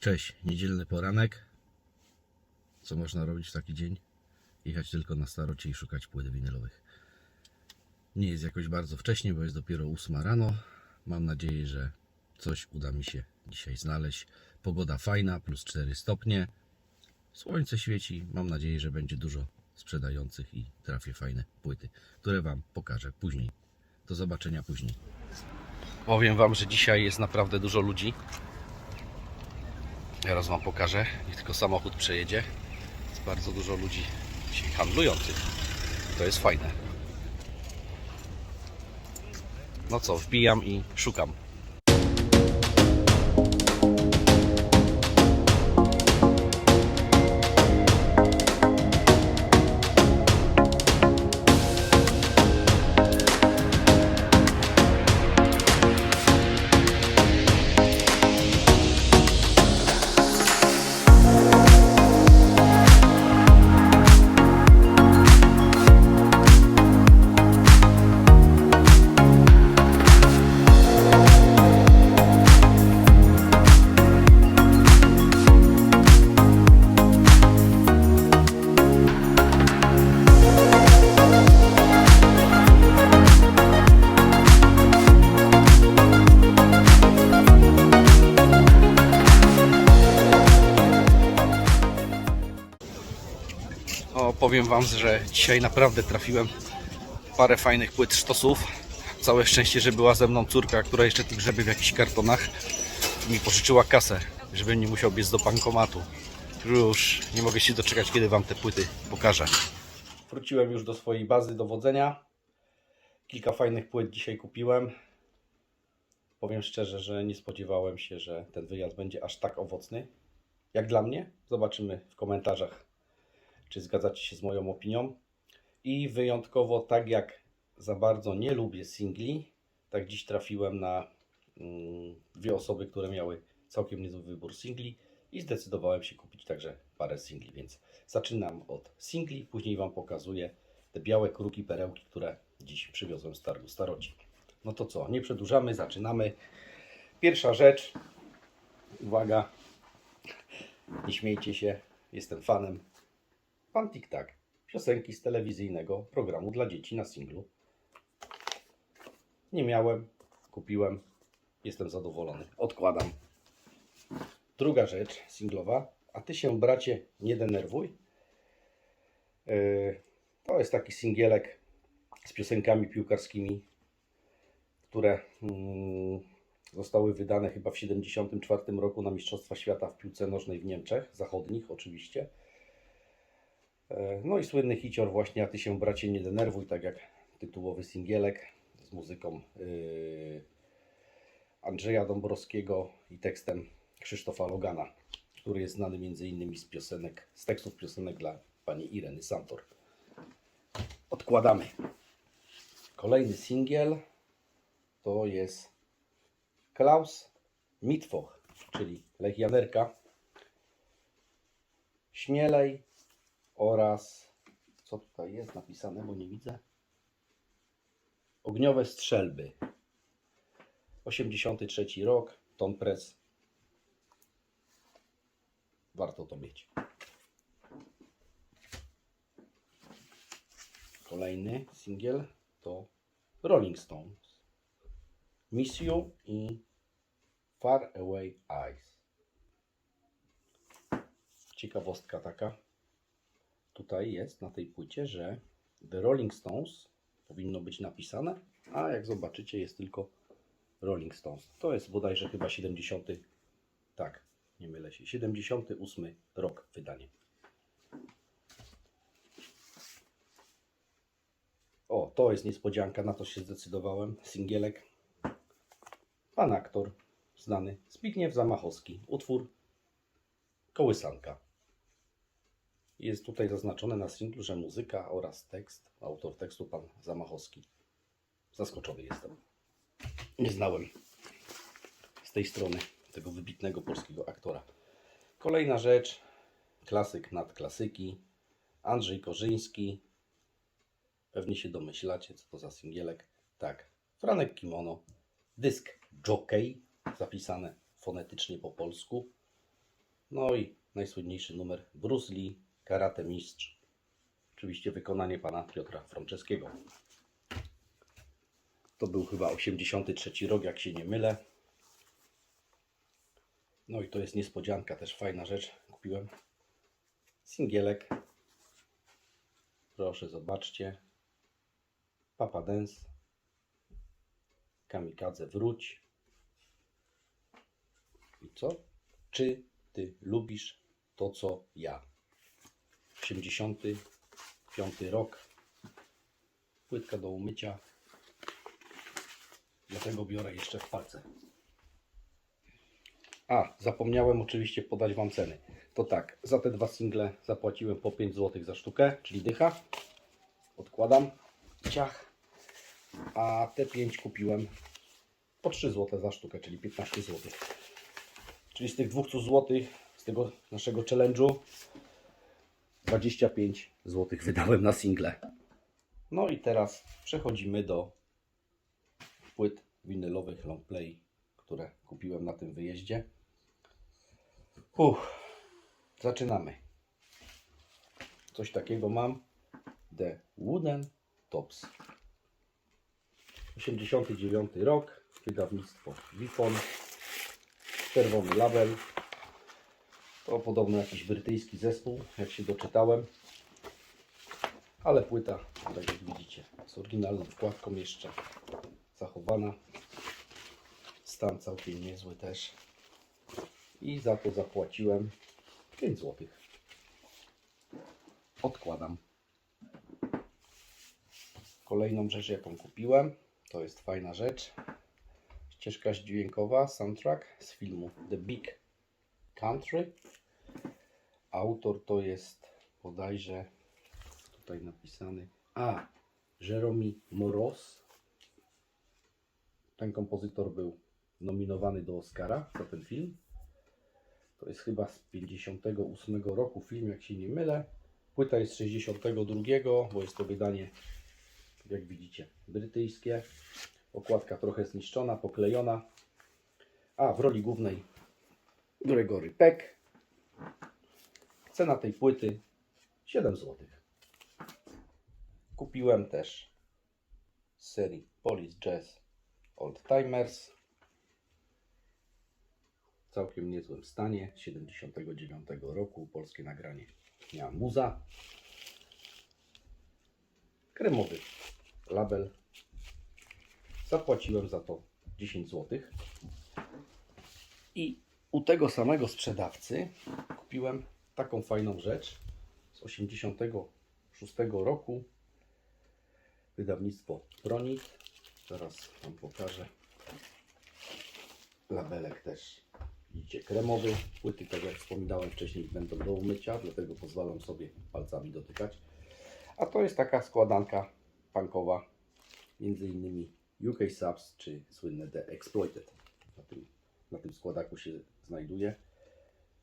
Cześć, niedzielny poranek. Co można robić w taki dzień? Jechać tylko na starocie i szukać płyt winylowych. Nie jest jakoś bardzo wcześnie, bo jest dopiero 8 rano. Mam nadzieję, że coś uda mi się dzisiaj znaleźć. Pogoda fajna, plus 4 stopnie. Słońce świeci. Mam nadzieję, że będzie dużo sprzedających i trafię fajne płyty, które Wam pokażę później. Do zobaczenia później. Powiem Wam, że dzisiaj jest naprawdę dużo ludzi. Teraz Wam pokażę. Niech tylko samochód przejedzie. Jest bardzo dużo ludzi dzisiaj handlujących. To jest fajne. No co, wbijam i szukam. Powiem Wam, że dzisiaj naprawdę trafiłem parę fajnych płyt sztosów. Całe szczęście, że była ze mną córka, która jeszcze tu grzebie w jakichś kartonach mi pożyczyła kasę, żebym nie musiał biec do bankomatu. Już nie mogę się doczekać, kiedy Wam te płyty pokażę. Wróciłem już do swojej bazy dowodzenia. Kilka fajnych płyt dzisiaj kupiłem. Powiem szczerze, że nie spodziewałem się, że ten wyjazd będzie aż tak owocny. Jak dla mnie? Zobaczymy w komentarzach czy zgadzacie się z moją opinią. I wyjątkowo, tak jak za bardzo nie lubię singli, tak dziś trafiłem na mm, dwie osoby, które miały całkiem niezły wybór singli i zdecydowałem się kupić także parę singli, więc zaczynam od singli, później Wam pokazuję te białe kruki, perełki, które dziś przywiozłem z targu Staroci. No to co, nie przedłużamy, zaczynamy. Pierwsza rzecz, uwaga, nie śmiejcie się, jestem fanem Pan Tik Tak, piosenki z telewizyjnego programu dla dzieci na singlu. Nie miałem, kupiłem, jestem zadowolony. Odkładam. Druga rzecz singlowa, a ty się bracie nie denerwuj. Yy, To jest taki singielek z piosenkami piłkarskimi, które mm, zostały wydane chyba w 1974 roku na Mistrzostwa Świata w piłce nożnej w Niemczech, zachodnich oczywiście. E, No i słynny hicior właśnie, a ty się bracie nie denerwuj, tak jak tytułowy singielek z muzyką yy, Andrzeja Dąbrowskiego i tekstem Krzysztofa Logana, który jest znany między innymi z piosenek, z tekstów piosenek dla pani Ireny Santor. Odkładamy. Kolejny singiel to jest Klaus Mitwoch, czyli Legianerka. Śmielej, oraz co tutaj jest napisane, bo nie widzę. Ogniowe strzelby. 83 rok, Ton Press. Warto to mieć. Kolejny singiel to Rolling Stones. Miss You i Far Away Eyes. Ciekawostka taka tutaj jest na tej płycie, że The Rolling Stones powinno być napisane, a jak zobaczycie jest tylko Rolling Stones. To jest bodajże chyba 70. Tak, nie mylę się. 78 rok wydania. O, to jest niespodzianka, na to się zdecydowałem. Singielek. Pan aktor znany Zbigniew Zamachowski. Utwór Kołysanka. Jest tutaj zaznaczone na singlu, że muzyka oraz tekst, autor tekstu pan Zamachowski. Zaskoczony jestem. Nie znałem z tej strony tego wybitnego polskiego aktora. Kolejna rzecz, klasyk nad klasyki, Andrzej Korzyński. Pewnie się domyślacie, co to za singielek. Tak, Franek Kimono, dysk Jockey, zapisane fonetycznie po polsku. No i najsłynniejszy numer Bruce Lee, Karate Mistrz. Oczywiście wykonanie pana Piotra Franceskiego. To był chyba 83 rok, jak się nie mylę. No i to jest niespodzianka, też fajna rzecz. Kupiłem singielek. Proszę, zobaczcie. Papa Dance. Kamikadze wróć. I co? Czy ty lubisz to, co ja? 85 rok. Płytka do umycia. Dlatego biorę jeszcze w palce. A, zapomniałem oczywiście podać Wam ceny. To tak, za te dwa single zapłaciłem po 5 zł za sztukę, czyli dycha. Odkładam. Ciach. A te 5 kupiłem po 3 zł za sztukę, czyli 15 zł. Czyli z tych 200 zł, z tego naszego challenge'u, 25 zł wydałem na single. No i teraz przechodzimy do płyt winylowych longplay, które kupiłem na tym wyjeździe. Uff, zaczynamy. Coś takiego mam. The Wooden Tops. 89 rok. Wydawnictwo Wifon. Czerwony label. To podobno jakiś brytyjski zespół, jak się doczytałem. Ale płyta, tak jak widzicie, z oryginalną wkładką jeszcze zachowana. Stan całkiem niezły też. I za to zapłaciłem 5 zł. Odkładam. Kolejną rzecz, jaką kupiłem, to jest fajna rzecz. Ścieżka dźwiękowa, soundtrack z filmu The Big Country. Autor to jest bodajże tutaj napisany. A, Jeremy Moros. Ten kompozytor był nominowany do Oscara za ten film. To jest chyba z 58 roku film, jak się nie mylę. Płyta jest z 62, bo jest to wydanie, jak widzicie, brytyjskie. Okładka trochę zniszczona, poklejona. A w roli głównej Gregory Peck. Cena tej płyty 7 zł. Kupiłem też z serii Police Jazz Old Timers. W całkiem niezłym stanie, z 79 roku, polskie nagranie miała muza. Kremowy label. Zapłaciłem za to 10 zł. I u tego samego sprzedawcy kupiłem taką fajną rzecz z 86 roku. Wydawnictwo Pronit. Zaraz Wam pokażę. Labelek też widzicie kremowy. Płyty, tak jak wspominałem wcześniej, będą do umycia, dlatego pozwalam sobie palcami dotykać. A to jest taka składanka punkowa, między innymi UK Subs czy słynne The Exploited. Na tym, na tym składaku się znajduje.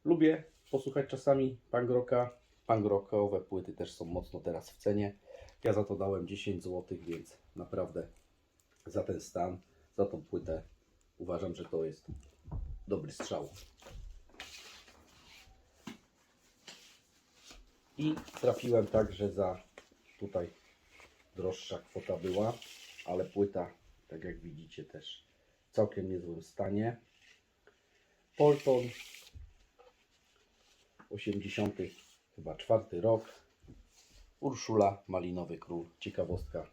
Lubię posłuchać czasami. Punk rockowe płyty też są mocno teraz w cenie. Ja za to dałem 10 zł, więc naprawdę za ten stan, za tą płytę uważam, że to jest dobry strzał. I trafiłem także za tutaj droższa kwota była, ale płyta, tak jak widzicie, też w całkiem niezłym stanie. Polton 80 chyba czwarty rok. Urszula Malinowy Król. Ciekawostka.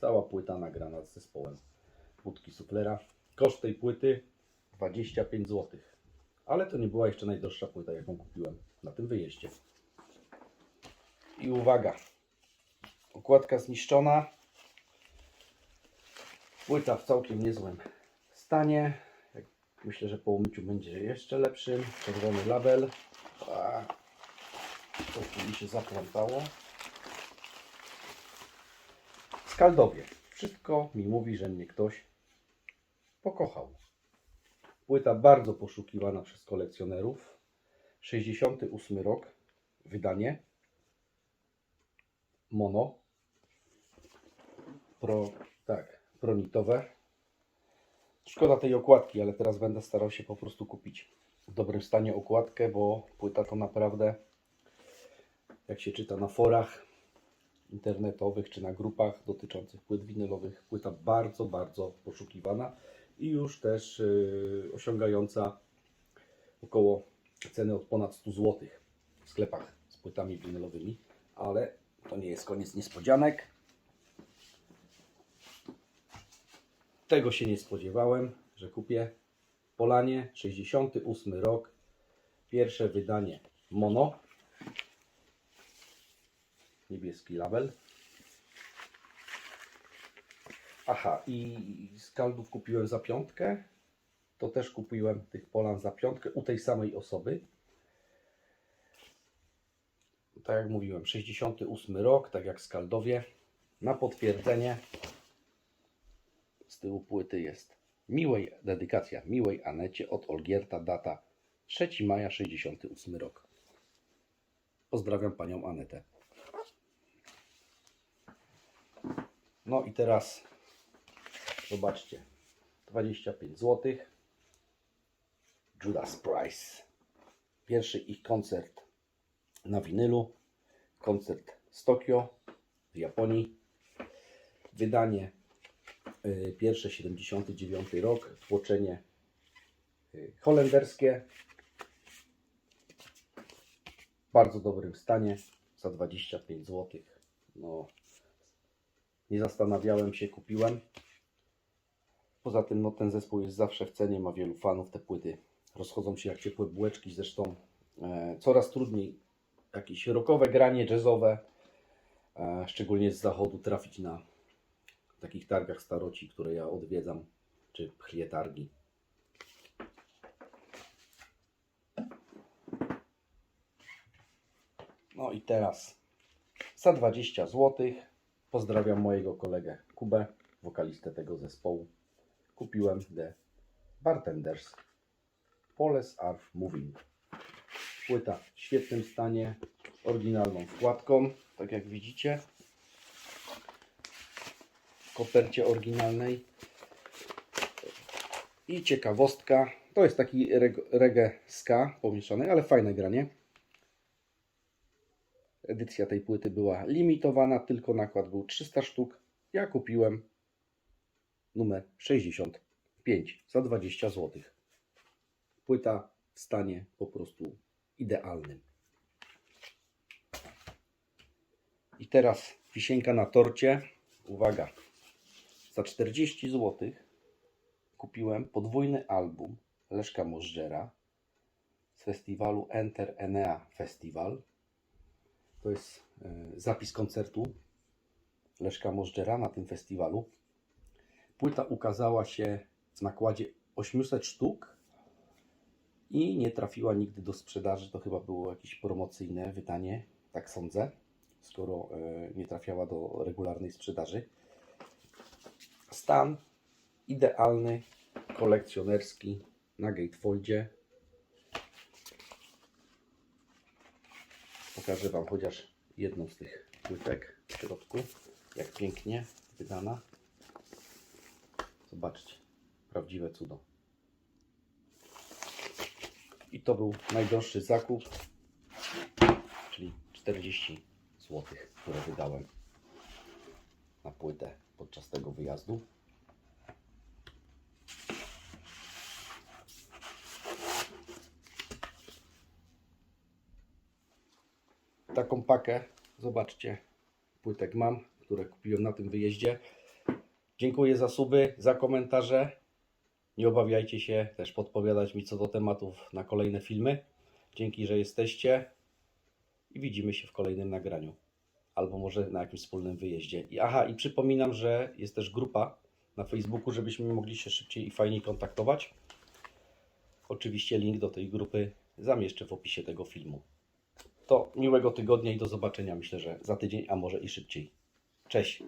Cała płyta nagrana z zespołem Budki Suflera. Koszt tej płyty 25 zł. Ale to nie była jeszcze najdroższa płyta, jaką kupiłem na tym wyjeździe. I uwaga. Okładka zniszczona. Płyta w całkiem niezłym stanie. Myślę, że po umyciu będzie jeszcze lepszym. Czerwony label. Tu mi się zaplątało. Skaldowie. Wszystko mi mówi, że mnie ktoś pokochał. Płyta bardzo poszukiwana przez kolekcjonerów. 68 rok. Wydanie. Mono. Pro, tak, pronitowe. Szkoda tej okładki, ale teraz będę starał się po prostu kupić w dobrym stanie okładkę, bo płyta to naprawdę, jak się czyta na forach internetowych czy na grupach dotyczących płyt winylowych, płyta bardzo, bardzo poszukiwana i już też yy, osiągająca około ceny od ponad 100 zł w sklepach z płytami winylowymi, ale to nie jest koniec niespodzianek. Tego się nie spodziewałem, że kupię Polanie 68 rok, pierwsze wydanie mono, niebieski label. Aha, i z kaldów kupiłem za piątkę. To też kupiłem tych Polan za piątkę u tej samej osoby. Tak jak mówiłem, 68 rok, tak jak Skaldowie. Na potwierdzenie z tyłu płyty jest miłej dedykacja miłej Anecie od Olgierta, data 3 maja 68 rok. Pozdrawiam panią Anetę. No i teraz zobaczcie 25 zł. Judas Price. Pierwszy ich koncert na winylu. Koncert z Tokio w Japonii. Wydanie pierwsze 79 rok. Tłoczenie y, holenderskie. W bardzo dobrym stanie. Za 25 zł. No, nie zastanawiałem się, kupiłem. Poza tym no, ten zespół jest zawsze w cenie, ma wielu fanów. Te płyty rozchodzą się jak ciepłe bułeczki. Zresztą e, coraz trudniej jakieś rockowe granie, jazzowe, e, szczególnie z zachodu, trafić na takich targach staroci, które ja odwiedzam, czy pchlie targi. No i teraz za 20 zł pozdrawiam mojego kolegę Kubę, wokalistę tego zespołu. Kupiłem The Bartenders Poles Are Moving. Płyta w świetnym stanie, oryginalną wkładką, tak jak widzicie. Kopercie oryginalnej. I ciekawostka, to jest taki reg- reggae ska pomieszany, ale fajne granie. Edycja tej płyty była limitowana, tylko nakład był 300 sztuk. Ja kupiłem numer 65 za 20 zł. Płyta w stanie po prostu idealnym. I teraz wisienka na torcie. Uwaga, za 40 zł kupiłem podwójny album Leszka Możdżera z festiwalu Enter Enea Festival. To jest e, zapis koncertu Leszka Możdżera na tym festiwalu. Płyta ukazała się w nakładzie 800 sztuk i nie trafiła nigdy do sprzedaży. To chyba było jakieś promocyjne wydanie, tak sądzę, skoro e, nie trafiała do regularnej sprzedaży. Stan idealny, kolekcjonerski na gatefoldzie. Pokażę Wam chociaż jedną z tych płytek w środku, jak pięknie wydana. Zobaczcie, prawdziwe cudo. I to był najdroższy zakup, czyli 40 zł, które wydałem na płytę podczas tego wyjazdu. Taką pakę, zobaczcie, płytek mam, które kupiłem na tym wyjeździe. Dziękuję za suby, za komentarze. Nie obawiajcie się też podpowiadać mi co do tematów na kolejne filmy. Dzięki, że jesteście i widzimy się w kolejnym nagraniu. Albo może na jakimś wspólnym wyjeździe. I aha, i przypominam, że jest też grupa na Facebooku, żebyśmy mogli się szybciej i fajniej kontaktować. Oczywiście link do tej grupy zamieszczę w opisie tego filmu. To miłego tygodnia i do zobaczenia myślę, że za tydzień, a może i szybciej. Cześć!